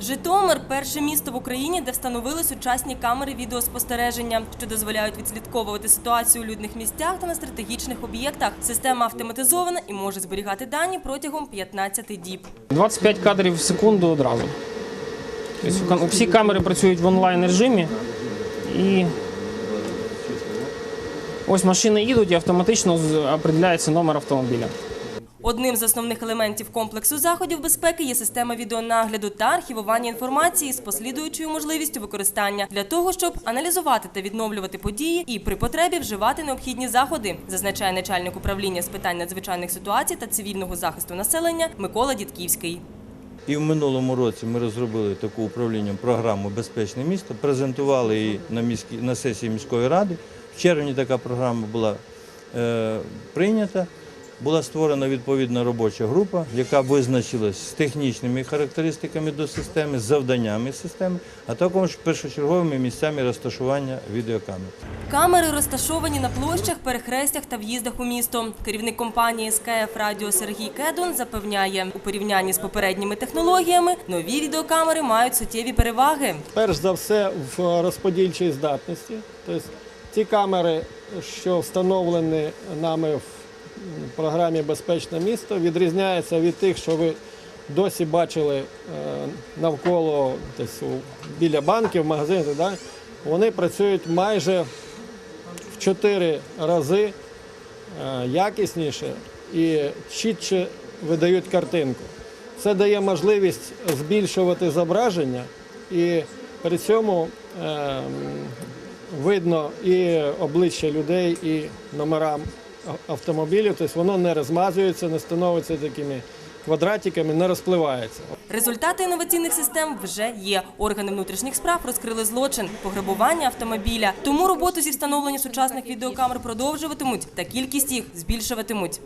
Житомир перше місто в Україні, де встановили сучасні камери відеоспостереження, що дозволяють відслідковувати ситуацію у людних місцях та на стратегічних об'єктах. Система автоматизована і може зберігати дані протягом 15 діб. 25 кадрів в секунду одразу. Тобто всі камери працюють в онлайн режимі ось машини їдуть і автоматично определяється номер автомобіля. Одним з основних елементів комплексу заходів безпеки є система відеонагляду та архівування інформації з послідуючою можливістю використання для того, щоб аналізувати та відновлювати події і при потребі вживати необхідні заходи, зазначає начальник управління з питань надзвичайних ситуацій та цивільного захисту населення Микола Дідківський. І в минулому році ми розробили таку управлінням програму Безпечне місто, презентували її на, міській, на сесії міської ради. В червні така програма була е, прийнята. Була створена відповідна робоча група, яка визначилась з технічними характеристиками до системи, завданнями системи, а також першочерговими місцями розташування відеокамер. Камери розташовані на площах, перехрестях та в'їздах у місто. Керівник компанії СКФ Радіо Сергій Кедун запевняє, у порівнянні з попередніми технологіями нові відеокамери мають суттєві переваги. перш за все в розподільчій здатності. Тобто ті камери, що встановлені нами в програмі Безпечне місто, відрізняються від тих, що ви досі бачили е, навколо десь біля банків, магазинів. далі. Вони працюють майже в 4 рази е, якісніше і чітче видають картинку. Це дає можливість збільшувати зображення, і при цьому е, видно і обличчя людей, і номера а- автомобілів. Тобто воно не розмазується, не становиться такими квадратиками, не розпливається. Результати інноваційних систем вже є. Органи внутрішніх справ розкрили злочин пограбування автомобіля. Тому роботу зі встановлення сучасних відеокамер продовжуватимуть та кількість їх збільшуватимуть.